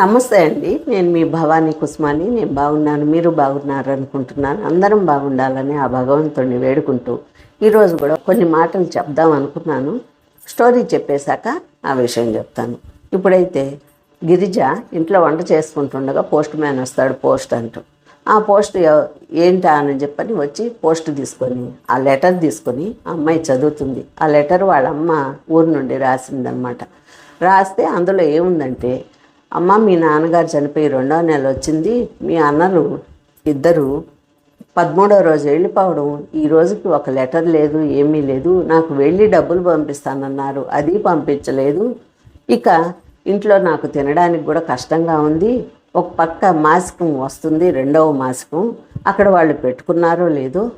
నమస్తే అండి. నేను మీ భవానీ కుస్మాని. నేను బాగున్నాను. మీరు బాగున్నారు అనుకుంటున్నాను. అందరం బాగుండాలని ఆ భగవంతుడిని వేడుకుంటూ ఈరోజు కూడా కొన్ని మాటలు చెప్దాం అనుకున్నాను. స్టోరీ చెప్పేశాక ఆ విషయం చెప్తాను. ఇప్పుడైతే గిరిజ ఇంట్లో వంట చేసుకుంటుండగా పోస్ట్ మ్యాన్ వస్తాడు పోస్ట్ అంటూ. ఆ పోస్ట్ ఏంటా అని చెప్పని వచ్చి పోస్ట్ తీసుకొని ఆ లెటర్ తీసుకొని ఆ అమ్మాయి చదువుతుంది. ఆ లెటర్ వాళ్ళ అమ్మ ఊరు నుండి రాసిందనమాట రాస్తే అందులో ఏముందంటే అమ్మ మీ నాన్నగారు చనిపోయి రెండో నెల వచ్చింది. మీ అన్నలు ఇద్దరు పదమూడవ రోజు వెళ్ళిపోవడం. ఈ రోజుకి ఒక లెటర్ లేదు ఏమీ లేదు. నాకు వెళ్ళి డబ్బులు పంపిస్తానన్నారు. అది పంపించలేదు. ఇక ఇంట్లో నాకు తినడానికి కూడా కష్టంగా ఉంది. ఒక పక్క మాసికం వస్తుంది రెండవ మాసికం. అక్కడ వాళ్ళు పెట్టుకున్నారో లేదో.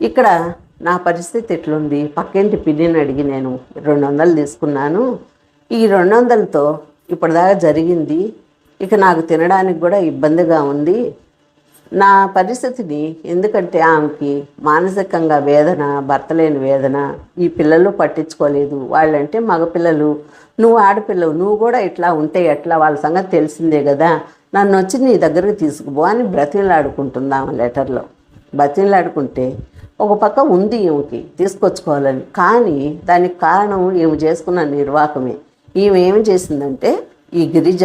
ఇక్కడ నా పరిస్థితి ఎట్లుంది? పక్కింటి పిన్నిని అడిగి నేను రెండు వందలు తీసుకున్నాను. ఈ రెండు వందలతో ఇప్పటిదాకా జరిగింది. ఇక నాకు తినడానికి కూడా ఇబ్బందిగా ఉంది. నా పరిస్థితిని ఎందుకంటే ఆమెకి మానసికంగా వేదన భర్త లేని వేదన ఈ పిల్లలు పట్టించుకోలేదు. వాళ్ళంటే మగపిల్లలు. నువ్వు ఆడపిల్లవు. నువ్వు కూడా ఇట్లా ఉంటే ఎట్లా? వాళ్ళ సంగతి తెలిసిందే కదా. నన్ను వచ్చి నీ దగ్గరకు తీసుకుపో అని బ్రతిలాడుకుంటుంది లెటర్లో. బ్రతిలాడుకుంటే ఒక పక్క ఉంది ఈమెకి తీసుకొచ్చుకోవాలని. కానీ దానికి కారణం ఈమె చేసుకున్న నిర్వాహకమే. ఈమె ఏమి చేసిందంటే ఈ గిరిజ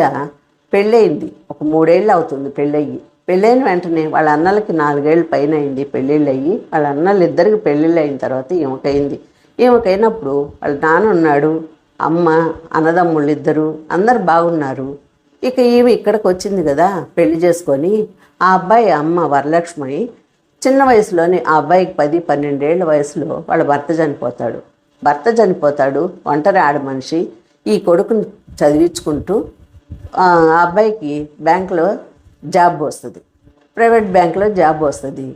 పెళ్ళయింది. ఒక మూడేళ్ళు అవుతుంది పెళ్ళయ్యి. పెళ్ళైన వెంటనే వాళ్ళ అన్నలకి నాలుగేళ్ళు పైన అయింది పెళ్ళిళ్ళు అయ్యి వాళ్ళ అన్నలు ఇద్దరికి పెళ్ళిళ్ళు అయిన తర్వాత ఈమెకైంది. ఈమెకైనప్పుడు వాళ్ళ నాన్న ఉన్నాడు అమ్మ అన్నదమ్ముళ్ళు ఇద్దరు అందరు బాగున్నారు. ఇక ఈమె ఇక్కడికి వచ్చింది కదా పెళ్ళి చేసుకొని. ఆ అబ్బాయి అమ్మ వరలక్ష్మి చిన్న వయసులోనే ఆ అబ్బాయికి పది పన్నెండేళ్ళ వయసులో వాళ్ళ భర్త చనిపోతాడు. భర్త చనిపోతాడు ఒంటరి ఆడ మనిషి ఈ కొడుకుని చదివించుకుంటూ ఆ అబ్బాయికి బ్యాంకులో జాబ్ వస్తుంది. ప్రైవేట్ బ్యాంకులో జాబ్ వస్తుంది.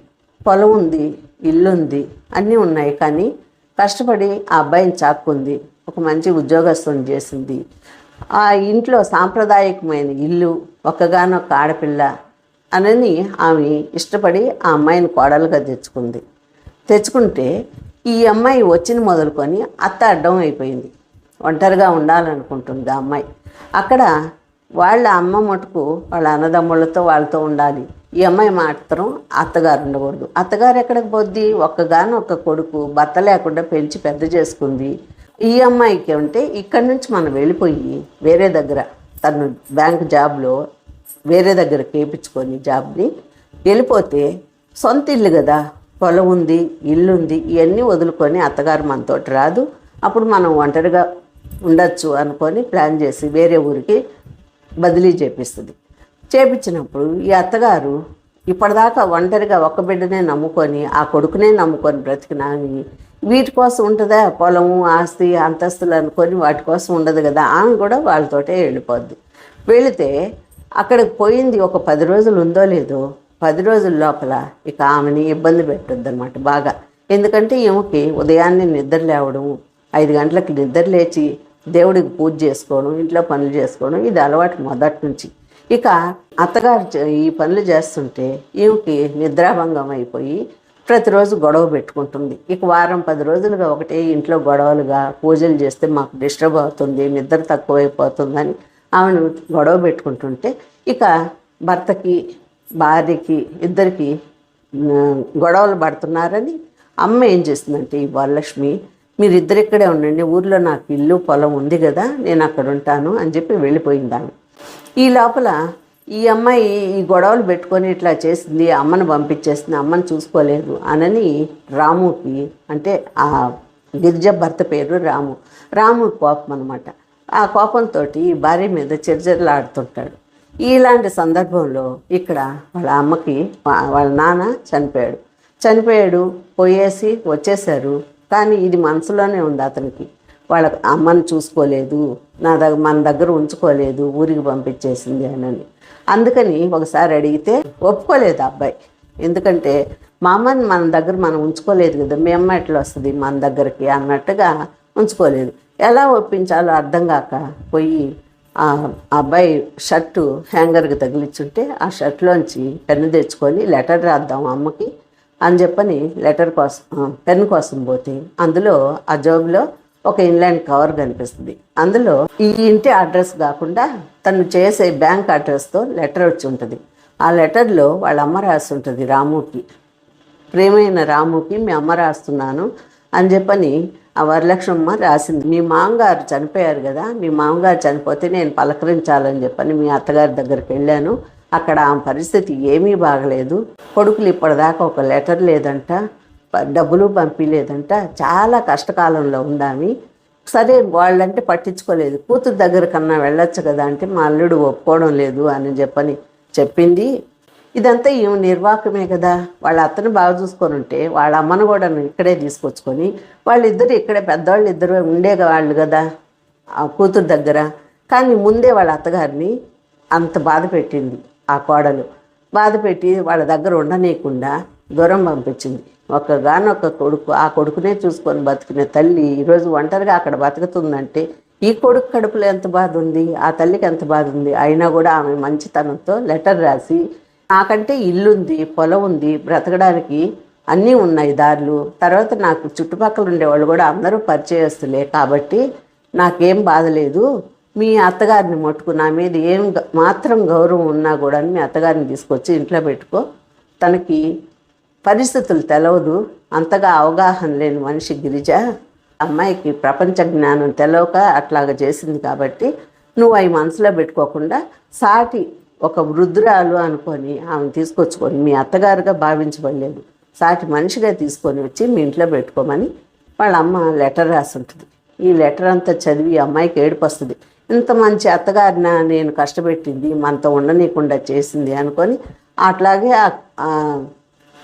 పొలం ఉంది ఇల్లు ఉంది అన్నీ ఉన్నాయి. కానీ కష్టపడి ఆ అబ్బాయిని చాక్కుంది. ఒక మంచి ఉద్యోగస్తుని చేసింది. ఆ ఇంట్లో సాంప్రదాయకమైన ఇల్లు ఒక్కగానొక్క ఆడపిల్ల అనని ఆమె ఇష్టపడి ఆ అమ్మాయిని కోడలుగా తెచ్చుకుంది. తెచ్చుకుంటే ఈ అమ్మాయి వచ్చిన మొదలుకొని అత్త అడ్డం అయిపోయింది. ఒంటరిగా ఉండాలనుకుంటుంది ఆ అమ్మాయి. అక్కడ వాళ్ళ అమ్మ మటుకు వాళ్ళ అన్నదమ్ముళ్ళతో వాళ్ళతో ఉండాలి. ఈ అమ్మాయి మాత్రం అత్తగారు ఉండకూడదు. అత్తగారు ఎక్కడికి పోద్ది? ఒక్కగాను ఒక్క కొడుకు భర్త లేకుండా పెంచి పెద్ద చేసుకుంది. ఈ అమ్మాయికి ఉంటే ఇక్కడి నుంచి మనం వెళ్ళిపోయి వేరే దగ్గర తను బ్యాంక్ జాబ్లో వేరే దగ్గర కేపించుకొని జాబ్ని వెళ్ళిపోతే సొంత ఇల్లు కదా. పొలం ఉంది ఇల్లు ఉంది ఇవన్నీ వదులుకొని అత్తగారు మనతోటి రాదు. అప్పుడు మనం ఒంటరిగా ఉండొచ్చు అనుకొని ప్లాన్ చేసి వేరే ఊరికి బదిలీ చేపిస్తుంది. చేపించినప్పుడు ఈ అత్తగారు ఇప్పటిదాకా ఒంటరిగా ఒక్క బిడ్డనే నమ్ముకొని ఆ కొడుకునే నమ్ముకొని బ్రతికినాని వీటి కోసం ఉంటుందా? పొలము ఆస్తి అంతస్తులు అనుకొని వాటి కోసం ఉండదు కదా? ఆమె కూడా వాళ్ళతోటే వెళ్ళిపోద్ది. వెళితే అక్కడికి పోయింది ఒక పది రోజులు ఉందో లేదో పది రోజుల లోపల ఇక ఆమెని ఇబ్బంది పెట్టొద్దు అనమాట బాగా. ఎందుకంటే ఈమెకి ఉదయాన్నే నిద్ర లేవడం ఐదు గంటలకు నిద్ర లేచి దేవుడికి పూజ చేసుకోవడం ఇంట్లో పనులు చేసుకోవడం ఇది అలవాటు మొదటి నుంచి. ఇక అత్తగారు చే- ఈ పనులు చేస్తుంటే ఈమెకి నిద్రాభంగం అయిపోయి ప్రతిరోజు గొడవ పెట్టుకుంటుంది. ఇక వారం పది రోజులుగా ఒకటే ఇంట్లో గొడవలుగా పూజలు చేస్తే మాకు డిస్టర్బ్ అవుతుంది నిద్ర తక్కువైపోతుందని ఆమెను గొడవ పెట్టుకుంటుంటే ఇక భర్తకి భార్యకి ఇద్దరికి గొడవలు పడుతున్నారని అమ్మ ఏం చేస్తుందంటే ఈ వరలక్ష్మి మీరిద్దరు ఇక్కడే ఉండండి ఊర్లో నాకు ఇల్లు పొలం ఉంది కదా నేను అక్కడ ఉంటాను అని చెప్పి వెళ్ళిపోయింది ఆమె ఈ లోపల ఈ అమ్మాయి ఈ గొడవలు పెట్టుకొని ఇట్లా చేసింది అమ్మను పంపించేసింది అమ్మని చూసుకోలేదు అనని రాముకి అంటే ఆ గిరిజ భర్త పేరు రాము. రాము కోపం అనమాట ఆ కోపంతో భార్య మీద చిరచిరలాడుతుంటాడు ఇలాంటి సందర్భంలో ఇక్కడ వాళ్ళ అమ్మకి వాళ్ళ నాన్న చనిపోయాడు. చనిపోయాడు పోయేసి వచ్చేసారు కానీ ఇది మనసులోనే ఉంది అతనికి. వాళ్ళ అమ్మని చూసుకోలేదు నా దగ్గర మన దగ్గర ఉంచుకోలేదు ఊరికి పంపించేసింది అని అందుకని ఒకసారి అడిగితే ఒప్పుకోలేదు ఆ అబ్బాయి. ఎందుకంటే మా అమ్మని మన దగ్గర మనం ఉంచుకోలేదు కదా మీ అమ్మ ఎట్లా వస్తుంది మన దగ్గరికి అన్నట్టుగా ఉంచుకోలేదు. ఎలా ఒప్పించాలో అర్థం కాక పోయి ఆ అబ్బాయి షర్టు హ్యాంగర్కి తగిలించుంటే ఆ షర్ట్లోంచి పెన్ను తెచ్చుకొని లెటర్ రాద్దాం అమ్మకి. అని చెప్పని లెటర్ కోసం పెన్ కోసం పోతే అందులో ఆ జాబ్లో ఒక ఇన్లాండ్ కవర్ కనిపిస్తుంది. అందులో ఈ ఇంటి అడ్రస్ కాకుండా తను చేసే బ్యాంక్ అడ్రస్తో లెటర్ వచ్చి ఉంటుంది. ఆ లెటర్లో వాళ్ళ అమ్మ రాసి ఉంటుంది రాముకి. ప్రేమైన రాముకి మీ అమ్మ రాస్తున్నాను అని చెప్పని ఆ వరలక్ష్మమ్మ రాసింది. మీ మామగారు చనిపోయారు కదా మీ మామగారు చనిపోతే నేను పలకరించాలని చెప్పని మీ అత్తగారి దగ్గరికి వెళ్ళాను. అక్కడ ఆమె పరిస్థితి ఏమీ బాగలేదు. కొడుకులు ఇప్పటిదాకా ఒక లెటర్ లేదంట ప- డబ్బులు పంపించలేదంట చాలా కష్టకాలంలో ఉండామి. సరే వాళ్ళంటే పట్టించుకోలేదు. కూతురు దగ్గర కన్నా వెళ్ళొచ్చు కదా అంటే మా అల్లుడు ఒప్పుకోవడం లేదు అని చెప్పని చెప్పింది. ఇదంతా ఈమె నిర్వాహకమే కదా. వాళ్ళ అత్తను బాగా చూసుకొని ఉంటే వాళ్ళ అమ్మను కూడా ఇక్కడే తీసుకొచ్చుకొని వాళ్ళిద్దరు ఇక్కడే పెద్దవాళ్ళు ఇద్దరు ఉండే వాళ్ళు కదా ఆ కూతురు దగ్గర. కానీ ముందే వాళ్ళ అత్తగారిని అంత బాధ పెట్టింది. ఆ కోడలు. బాధ పెట్టి వాళ్ళ దగ్గర ఉండనీయకుండా దూరం పంపించింది. ఒక్కగానొక్క కొడుకు ఆ కొడుకునే చూసుకొని బతికిన తల్లి ఈరోజు ఒంటరిగా అక్కడ బతుకుతుందంటే ఈ కొడుకు కడుపులో ఎంత బాధ ఉంది? ఆ తల్లికి ఎంత బాధ ఉంది? అయినా కూడా ఆమె మంచితనంతో లెటర్ రాసి నాకంటే ఇల్లుంది పొలం ఉంది బ్రతకడానికి అన్నీ ఉన్నాయి దారులు. తర్వాత నాకు చుట్టుపక్కల ఉండేవాళ్ళు కూడా అందరూ పరిచయస్తులే కాబట్టి నాకేం బాధ లేదు. మీ అత్తగారిని మట్టుకు నా మీద ఏం మాత్రం గౌరవం ఉన్నా కూడా మీ అత్తగారిని తీసుకొచ్చి ఇంట్లో పెట్టుకో. తనకి పరిస్థితులు తెలవదు. అంతగా అవగాహన లేని మనిషి గిరిజ. అమ్మాయికి ప్రపంచ జ్ఞానం తెలవక అట్లాగ చేసింది కాబట్టి నువ్వు అవి మనసులో పెట్టుకోకుండా సాటి ఒక వృద్ధురాలు అనుకొని ఆమెను తీసుకొచ్చుకొని మీ అత్తగారుగా భావించబడలేదు. సాటి మనిషిగా తీసుకొని వచ్చి మీ ఇంట్లో పెట్టుకోమని వాళ్ళ అమ్మ లెటర్ రాసి ఉంటుంది ఈ లెటర్ అంతా చదివి అమ్మాయికి ఏడుపు వస్తుంది ఇంత మంచి అత్తగారిన నేను కష్టపెట్టింది మనతో ఉండనీయకుండా చేసింది అనుకొని అట్లాగే ఆ-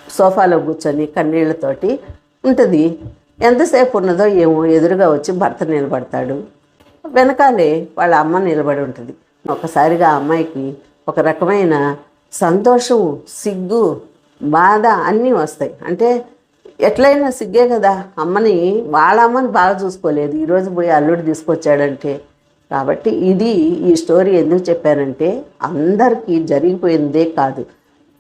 సోఫాలో కూర్చొని కన్నీళ్ళతోటి ఉంటుంది. ఎంతసేపు ఉన్నదో ఏమో ఎదురుగా వచ్చి భర్త నిలబడతాడు. వెనకాలే వాళ్ళ అమ్మ నిలబడి ఉంటుంది. ఒకసారిగా అమ్మాయికి ఒక రకమైన సంతోషం సిగ్గు బాధ అన్నీ వస్తాయి. అంటే ఎట్లయినా సిగ్గే కదా. అమ్మని వాళ్ళ అమ్మని బాగా చూసుకోలేదు. ఈరోజు పోయి అల్లుడు తీసుకొచ్చాడంటే కాబట్టి ఇది ఈ స్టోరీ ఎందుకు చెప్పానంటే అందరికీ జరిగిపోయిందే కాదు.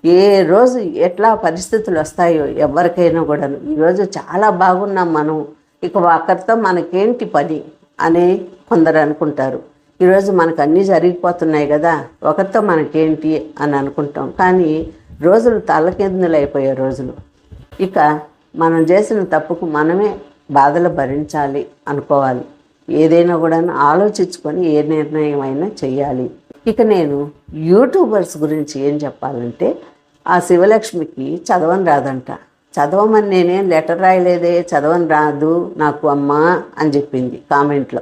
ఏ రోజు ఎట్లా పరిస్థితులు వస్తాయో ఎవరికైనా కూడా ఈరోజు చాలా బాగున్నాం మనం. ఇక ఒకరితో మనకేంటి పని అని కొందరు అనుకుంటారు. ఈరోజు మనకు అన్నీ జరిగిపోతున్నాయి కదా ఒకరితో మనకేంటి అని అనుకుంటాం. కానీ రోజులు తలకిందులైపోయే అయిపోయే రోజులు. ఇక మనం చేసిన తప్పుకు మనమే బాధలు భరించాలి అనుకోవాలి. ఏదైనా కూడా ఆలోచించుకొని ఏ నిర్ణయం అయినా చేయాలి ఇక నేను యూట్యూబర్స్ గురించి ఏం చెప్పాలంటే ఆ శివలక్ష్మికి చదవని రాదంట. చదవమని నేనేం లెటర్ రాయలేదే చదవని రాదు నాకు అమ్మా అని చెప్పింది కామెంట్లో.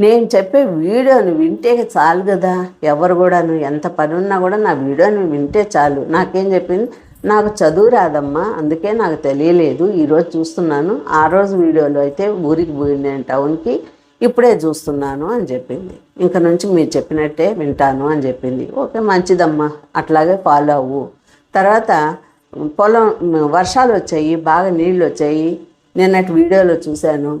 నేను చెప్పే వీడియోని వింటే చాలు కదా. ఎవరు కూడాను ఎంత పని ఉన్నా కూడా నా వీడియోని వింటే చాలు. నాకేం చెప్పింది? నాకు చదువు రాదమ్మా అందుకే నాకు తెలియలేదు. ఈరోజు చూస్తున్నాను. ఆ రోజు వీడియోలో అయితే ఊరికి పోయింది టౌన్కి. ఇప్పుడే చూస్తున్నాను అని చెప్పింది. ఇంక నుంచి మీరు చెప్పినట్టే వింటాను అని చెప్పింది. ఓకే మంచిదమ్మా అట్లాగే ఫాలో అవ్వు. తర్వాత పొలం వర్షాలు వచ్చాయి బాగా నీళ్ళు వచ్చాయి. నిన్నటి వీడియోలో చూశాను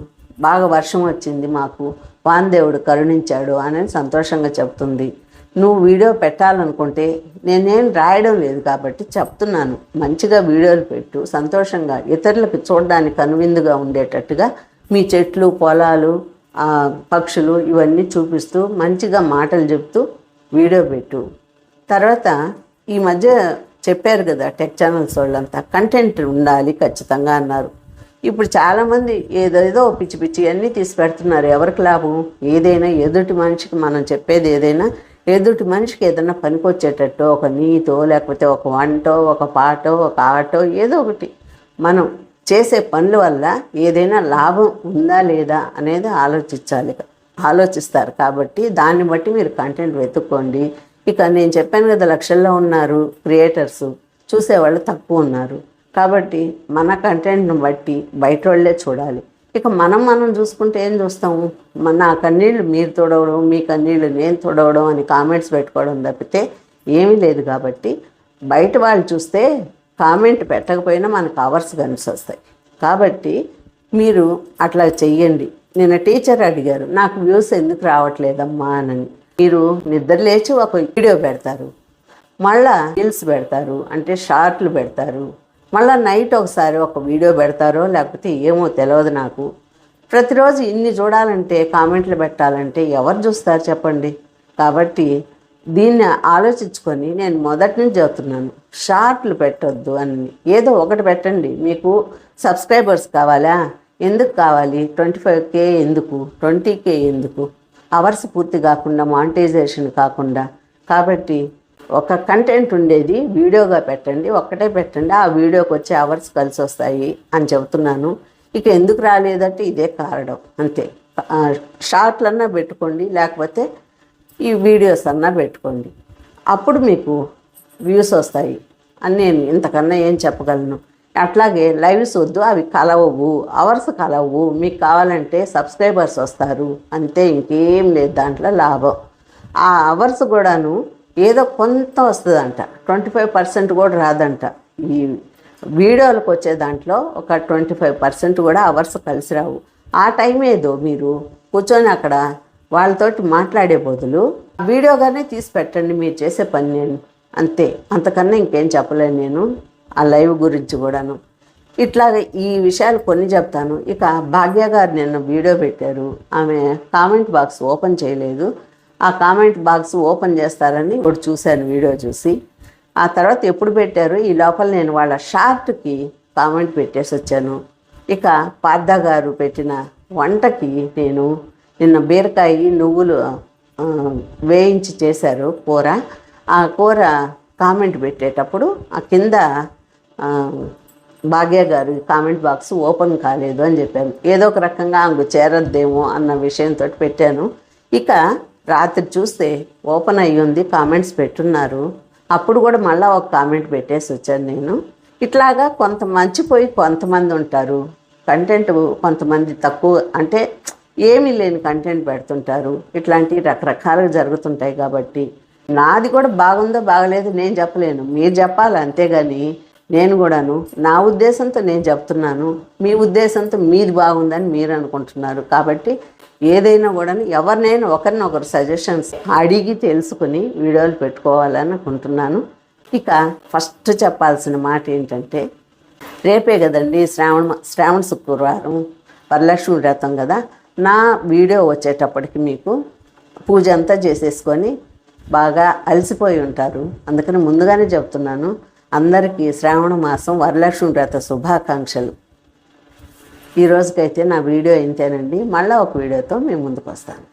బాగా వర్షం వచ్చింది మాకు. వాందేవుడు కరుణించాడు అని సంతోషంగా చెప్తుంది. నువ్వు వీడియో పెట్టాలనుకుంటే నేనేం రాయడం లేదు కాబట్టి చెప్తున్నాను. మంచిగా వీడియోలు పెట్టు సంతోషంగా ఇతరులకు చూడడానికి కనువిందుగా ఉండేటట్టుగా మీ చెట్లు పొలాలు పక్షులు ఇవన్నీ చూపిస్తూ మంచిగా మాటలు చెప్తూ వీడియో పెట్టు. తర్వాత ఈ మధ్య చెప్పారు కదా టెక్ ఛానల్స్ వాళ్ళంతా కంటెంట్ ఉండాలి ఖచ్చితంగా అన్నారు. ఇప్పుడు చాలామంది ఏదేదో పిచ్చి పిచ్చి అన్నీ తీసి పెడుతున్నారు. ఎవరికి లాభం? ఏదైనా ఎదుటి మనిషికి మనం చెప్పేది ఏదైనా ఎదుటి మనిషికి ఏదైనా పనికొచ్చేటట్టు ఒక నీతో లేకపోతే ఒక వంటో ఒక పాటో ఒక ఆటో ఏదో ఒకటి మనం చేసే పనుల వల్ల ఏదైనా లాభం ఉందా లేదా అనేది ఆలోచించాలి. ఆలోచిస్తారు కాబట్టి దాన్ని బట్టి మీరు కంటెంట్ వెతుక్కోండి. ఇక నేను చెప్పాను కదా లక్షల్లో ఉన్నారు క్రియేటర్స్ చూసేవాళ్ళు తక్కువ ఉన్నారు. కాబట్టి మన కంటెంట్ని బట్టి బయట వాళ్ళే చూడాలి. ఇక మనం మనం చూసుకుంటే ఏం చూస్తాము? మన నా కన్నీళ్ళు మీరు తొడవడం మీ కన్నీళ్ళు నేను తొడవడం అని కామెంట్స్ పెట్టుకోవడం తప్పితే ఏమీ లేదు కాబట్టి బయట వాళ్ళు చూస్తే కామెంట్ పెట్టకపోయినా మనకు అవర్స్ కనిసి వస్తాయి. కాబట్టి మీరు అట్లా చెయ్యండి. నిన్న టీచర్ అడిగారు నాకు వ్యూస్ ఎందుకు రావట్లేదమ్మా అని మీరు నిద్ర లేచి ఒక వీడియో పెడతారు మళ్ళా రీల్స్ పెడతారు అంటే షార్ట్లు పెడతారు మళ్ళీ నైట్ ఒకసారి ఒక వీడియో పెడతారో లేకపోతే ఏమో తెలియదు నాకు. ప్రతిరోజు ఇన్ని చూడాలంటే కామెంట్లు పెట్టాలంటే ఎవరు చూస్తారు చెప్పండి? కాబట్టి దీన్ని ఆలోచించుకొని నేను మొదటి నుంచి చెబుతున్నాను షార్ట్లు పెట్టొద్దు అని. ఏదో ఒకటి పెట్టండి. మీకు సబ్స్క్రైబర్స్ కావాలా? ఎందుకు కావాలి? ట్వంటీ ఫైవ్ కే ఎందుకు? ట్వంటీ కే ఎందుకు? అవర్స్ పూర్తి కాకుండా మానిటైజేషన్ కాకుండా. కాబట్టి ఒక కంటెంట్ ఉండేది వీడియోగా పెట్టండి. ఒక్కటే పెట్టండి. ఆ వీడియోకి వచ్చే అవర్స్ కలిసి వస్తాయి అని చెబుతున్నాను. ఇక ఎందుకు రాలేదంటే ఇదే కారణం. అంతే. షార్ట్లన్నా పెట్టుకోండి. లేకపోతే ఈ వీడియోస్ అన్నా పెట్టుకోండి. అప్పుడు మీకు వ్యూస్ వస్తాయి. అని నేను ఇంతకన్నా ఏం చెప్పగలను. అట్లాగే లైవ్స్ వద్దు అవి కలవవు అవర్స్ కలవవు. మీకు కావాలంటే సబ్స్క్రైబర్స్ వస్తారు. అంతే ఇంకేం లేదు దాంట్లో లాభం. ఆ అవర్స్ కూడాను ఏదో కొంత వస్తుందంట. ట్వంటీ ఫైవ్ పర్సెంట్ కూడా రాదంట. ఈ వీడియోలకు వచ్చే దాంట్లో ఒక ట్వంటీ ఫైవ్ పర్సెంట్ కూడా అవర్స్ కలిసి రావు. ఆ టైం ఏదో మీరు కూర్చొని అక్కడ వాళ్ళతోటి మాట్లాడే బదులు వీడియోగానే తీసి పెట్టండి మీరు చేసే పని నేను. అంతే. అంతకన్నా ఇంకేం చెప్పలేను నేను ఆ లైవ్ గురించి కూడాను. ఇట్లాగ ఈ విషయాలు కొన్ని చెప్తాను. ఇక భాగ్య గారు నిన్న వీడియో పెట్టారు. ఆమె కామెంట్ బాక్స్ ఓపెన్ చేయలేదు. ఆ కామెంట్ బాక్స్ ఓపెన్ చేస్తారని ఒకటి చూశాను వీడియో చూసి. ఆ తర్వాత ఎప్పుడు పెట్టారు? ఈ లోపల నేను వాళ్ళ షార్ట్కి కామెంట్ పెట్టేసి వచ్చాను. ఇక పార్థ గారు పెట్టిన వంటకి నేను నిన్న బీరకాయ నువ్వులు వేయించి చేశారు కూర. ఆ కూర కామెంట్ పెట్టేటప్పుడు ఆ కింద భాగ్య గారు కామెంట్ బాక్స్ ఓపెన్ కాలేదు అని చెప్పాను ఏదో ఒక రకంగా ఆమెకు చేరద్దేమో అన్న విషయంతో పెట్టాను. ఇక రాత్రి చూస్తే ఓపెన్ అయ్యి ఉంది కామెంట్స్ పెట్టున్నారు. అప్పుడు కూడా మళ్ళీ ఒక కామెంట్ పెట్టేసి వచ్చాను నేను. ఇట్లాగా కొంత మర్చిపోయి కొంతమంది ఉంటారు. కంటెంట్ కొంతమంది తక్కువ అంటే ఏమీ లేని కంటెంట్ పెడుతుంటారు. ఇట్లాంటివి రకరకాలుగా జరుగుతుంటాయి కాబట్టి నాది కూడా బాగుందో బాగలేదో నేను చెప్పలేను. మీరు చెప్పాలి అంతేగాని నేను కూడాను నా ఉద్దేశంతో నేను చెప్తున్నాను. మీ ఉద్దేశంతో మీది బాగుందని మీరు అనుకుంటున్నారు. కాబట్టి ఏదైనా కూడా ఎవరినైనా ఒకరిని ఒకరు సజెషన్స్ అడిగి తెలుసుకుని వీడియోలు పెట్టుకోవాలని అనుకుంటున్నాను. ఇక ఫస్ట్ చెప్పాల్సిన మాట ఏంటంటే రేపే కదండి శ్రావణ శ్రావణ శుక్రవారం వరలక్ష్మి వ్రతం కదా. నా వీడియో వచ్చేటప్పటికి మీకు పూజ అంతా చేసేసుకొని బాగా అలసిపోయి ఉంటారు. అందుకని ముందుగానే చెప్తున్నాను అందరికీ శ్రావణ మాసం వరలక్ష్మి వ్రత శుభాకాంక్షలు. ఈ రోజుకైతే నా వీడియో ఇంతేనండి. మళ్ళీ ఒక వీడియోతో మేము ముందుకు వస్తాను.